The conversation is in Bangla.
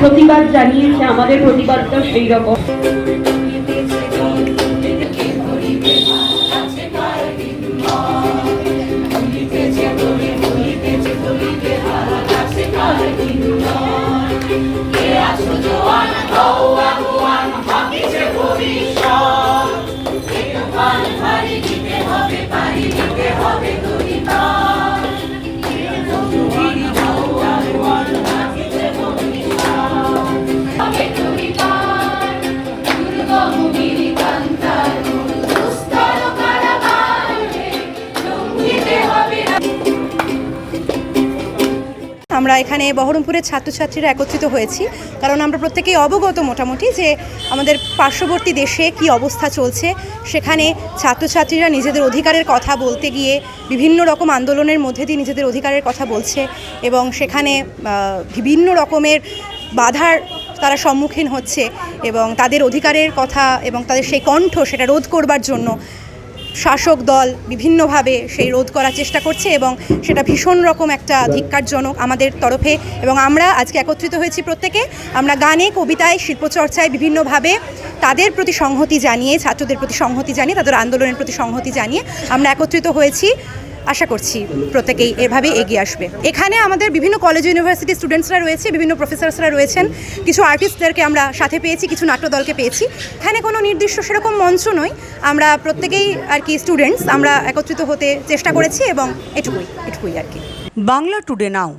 প্রতিবাদ জানিয়েছে আমাদের প্রতিবাদটা সেই রকম। আমরা এখানে বহরমপুরের ছাত্রছাত্রীরা একত্রিত হয়েছি, কারণ আমরা প্রত্যেকেই অবগত মোটামুটি যে আমাদের পার্শ্ববর্তী দেশে কি অবস্থা চলছে। সেখানে ছাত্রছাত্রীরা নিজেদের অধিকারের কথা বলতে গিয়ে বিভিন্ন রকম আন্দোলনের মধ্যে দিয়ে নিজেদের অধিকারের কথা বলছে এবং সেখানে বিভিন্ন রকমের বাধার তারা সম্মুখীন হচ্ছে এবং তাদের অধিকারের কথা এবং তাদের সেই কণ্ঠ সেটা রোধ করবার জন্য শাসক দল বিভিন্নভাবে সেই রোধ করার চেষ্টা করছে এবং সেটা ভীষণ রকম একটা ধিক্কারজনক আমাদের তরফে এবং আমরা আজকে একত্রিত হয়েছি প্রত্যেকে। আমরা গানে কবিতায় শিল্পচর্চায় বিভিন্নভাবে তাদের প্রতি সংহতি জানিয়ে ছাত্রদের প্রতি সংহতি জানিয়ে তাদের আন্দোলনের প্রতি সংহতি জানিয়ে আমরা একত্রিত হয়েছি। আশা করছি প্রত্যেকেই এভাবেই এগিয়ে আসবে। এখানে আমাদের বিভিন্ন কলেজ ইউনিভার্সিটি স্টুডেন্টসরা রয়েছে, বিভিন্ন প্রফেসরসরা রয়েছেন। কিছু আর্টিস্টদেরকে আমরা সাথে পেয়েছি, কিছু নাট্য দলকে পেয়েছি। এখানে কোনো নির্দিষ্ট সেরকম মঞ্চ নয়। আমরা প্রত্যেকেই আর কি স্টুডেন্টস আমরা একত্রিত হতে চেষ্টা করেছি এবং এটুকুই এটুকুই আর কি। বাংলা টুডে নাও